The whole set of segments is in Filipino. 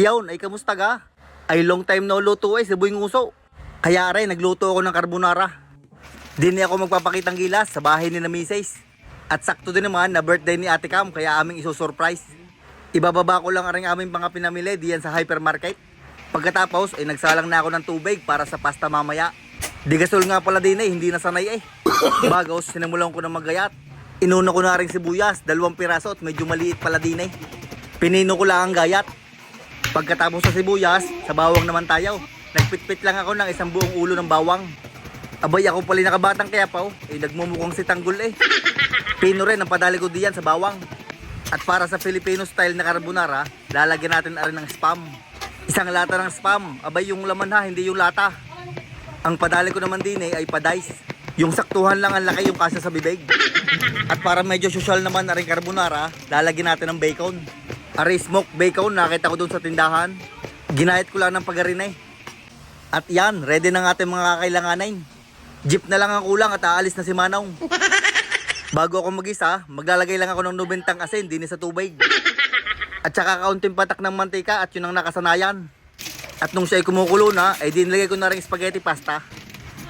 Iyaw, ay kamusta ga? Ay long time no luto ay sibuy nguso. Kaya rin, nagluto ako ng carbonara. Di niya ako magpapakitang gilas sa bahay ni na Mrs. At sakto din naman na birthday ni Ate Cam kaya aming iso-surprise. Ibababa ko lang ang aming mga pinamili diyan sa hypermarket. Pagkatapos ay nagsalang na ako ng tubig para sa pasta mamaya. Di gasol nga pala din eh, hindi nasanay eh. Bagos, sinimulan ko na magayat. Inuna ko na rin sibuyas, dalawang piraso at medyo maliit pala din eh. Pinino ko lang ang gayat. Pagkatapos sa sibuyas, sa bawang naman tayo. Nagpitpit lang ako ng isang buong ulo ng bawang. Abay ako pala nakabatang kaya pa oh. Eh nagmumukhang si Tanggol eh. Pino rin ang padali ko diyan sa bawang. At para sa Filipino style na carbonara, lalagyan natin na rin ng spam. Isang lata ng spam. Abay yung laman ha, hindi yung lata. Ang padali ko naman din eh ay padice. Yung saktuhan lang ang laki yung kasya sa bibig. At para medyo social naman na rin carbonara, lalagyan natin ng bacon. Aray smoked bacon, nakita ko doon sa tindahan. Ginayat ko lang ng pagarinay. At yan, ready na ng ating mga kakailanganin. Jeep na lang ang kulang at aalis na si Manong. Bago ako mag-isa, maglalagay lang ako ng nubentang asin din sa tubig. At saka kaunting patak ng mantika at yun ang nakasanayan. At nung siya ay kumukulo na, ay dinilagay ko na rin spaghetti pasta.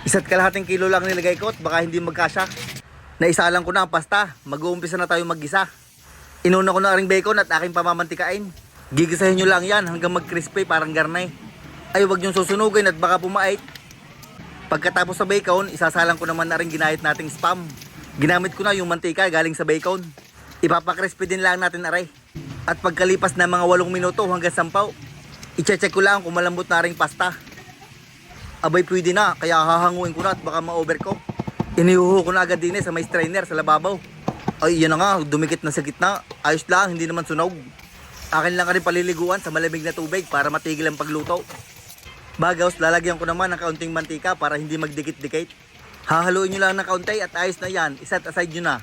Isa't kalahating kilo lang nilagay ko at baka hindi magkasya. Naisalang ko na ang pasta, mag-uumpisa na tayo mag-gisa. Inuna ko na ring bacon at aking pamamantikain. Gigisahin nyo lang yan hanggang mag-crispy parang garnay. Ay wag nyo susunugin at baka pumait. Pagkatapos sa bacon, isasalang ko naman na rin ginahit nating spam. Ginamit ko na yung mantika galing sa bacon. Ipapakrispy din lang natin aray. At pagkalipas na mga 8 minuto hanggang 10, i-check ko lang kung malambot na ring pasta. Abay pwede na, kaya hahanguin ko na at baka ma-over ko. Inihuho ko na agad din eh sa may strainer sa lababaw. Ay, yan na nga, dumikit na sa gitna. Ayos lang, hindi naman sunog. Akin lang ka rin paliliguan sa malamig na tubig para matigil ang pagluto. Bagaws, lalagyan ko naman ng kaunting mantika para hindi magdikit-dikit. Hahaluin nyo lang ng kaunti at ayos na yan. Iset aside nyo na.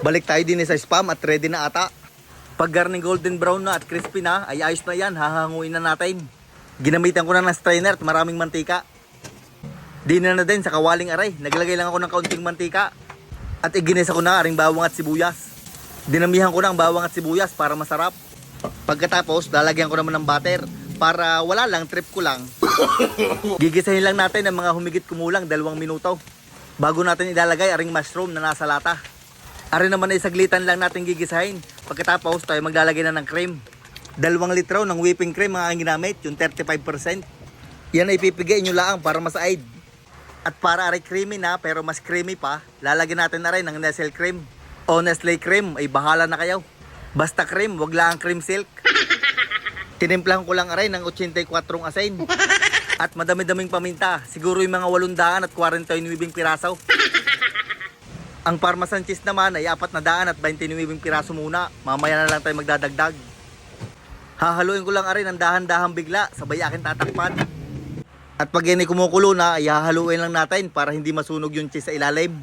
Balik tayo din sa spam at ready na ata. Pag garning golden brown na at crispy na, ay ayos na yan. Hahanguin na natin. Ginamitan ko na ng strainer at maraming mantika. Di na na din sa kawaling aray. Naglagay lang ako ng kaunting mantika. At iginisa ko na aring bawang at sibuyas. Dinamihan ko ng bawang at sibuyas para masarap. Pagkatapos, lalagyan ko naman ng butter para wala lang, trip ko lang. Gigisahin lang natin ng mga humigit kumulang dalawang minuto. Bago natin ilalagay aring mushroom na nasa lata. Arin naman ay saglitan lang natin gigisahin. Pagkatapos tayo maglalagay na ng cream. Dalawang litro ng whipping cream ang aking ginamit, yung 35%. Yan ay pipigay nyo lang para masaid. At para aray creamy na pero mas creamy pa, lalagyan natin na rin ng Nestle cream. O Nestle cream, ay bahala na kayo. Basta cream, wag lang cream silk. Tinimplahan ko lang aray ng 84 asin. At madami-daming paminta. Siguro yung mga 800 at 49 piraso. Ang Parmesan cheese naman ay 4 na daan at 29 piraso muna. Mamaya na lang tayo magdadagdag. Hahaluin ko lang aray ng dahan-dahan bigla. Sabay akin tatakpan. At pag yan ay kumukulo na, ay hahaluin lang natin para hindi masunog yung cheese sa ilalim.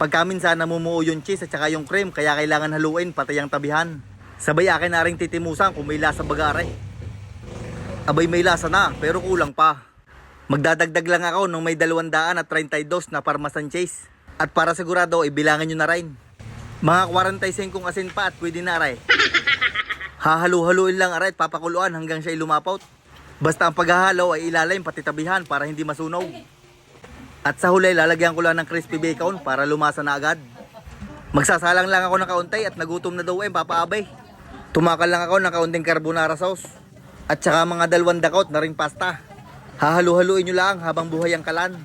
Pagka minsan namumuo yung cheese at saka yung cream, kaya kailangan haluin pati ang tabihan. Sabay akin na rin titimusan kung may lasa bagare. Abay may lasa na, pero kulang pa. Magdadagdag lang ako nung may 200 at 32 na parmesan cheese. At para sigurado, ibilangan nyo na rin. Mga 45 kong asin pa at pwede na aray. Hahalu-haluin lang aray at papakuluan hanggang siya lumapot. Basta ang paghahalo ay ilalim pati tabihan para hindi masunog. At sa huli, lalagyan ko lang ng crispy bacon para lumasa na agad. Magsasalang lang ako ng kaunti at nagutom na daw eh, papaabay. Tumakal lang ako ng kaunting carbonara sauce. At saka mga dalawang dakot na ring pasta. Hahalu-haluin nyo lang habang buhay ang kalan.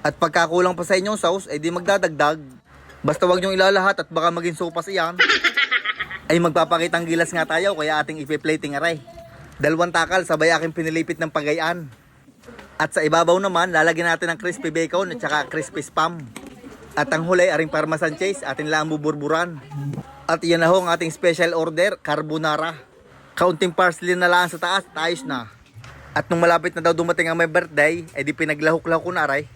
At pagkakulang pa sa inyong sauce, ay di magdadagdag. Basta wag nyo ilalahat at baka maging sopas iyan. Ay magpapakitang gilas nga tayo kaya ating ipi-plating aray. Dalawang takal sabay aking pinilipit ng pagayaan. At sa ibabaw naman, lalagyan natin ng crispy bacon at saka crispy spam. At ang huli, aring parmesan cheese, atin lang buburburan. At yan na ho ang ating special order, carbonara. Kaunting parsley na lang sa taas, ayos na. At nung malapit na daw dumating ang my birthday, ay di pinaglahok-lahok ko na aray.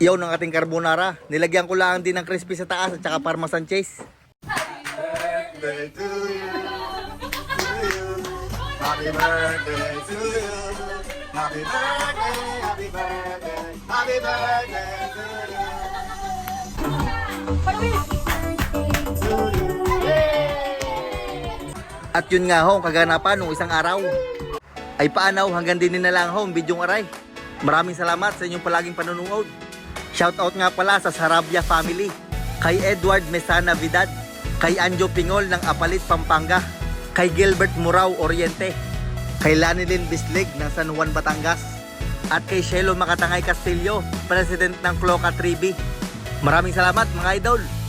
Iyaw ng ating carbonara. Nilagyan ko lang din ng crispy sa taas at saka parmesan cheese. birthday to you. To you. Happy birthday to you. Happy birthday, happy birthday, happy birthday to you. At yun nga ho, kaganapan nung isang araw. Ay paanaw hanggang din na lang ho bidyong aray. Maraming salamat sa inyong palaging panonood. Shoutout nga pala sa Sarabia family, kay Edward Mesana Vidad, kay Anjo Pingol ng Apalit, Pampanga, kay Gilbert Murao Oriente, kay Lanilin Bislig ng San Juan, Batangas, at kay Shelo Makatangay Castillo, President ng Cloca Tribi. Maraming salamat mga idol!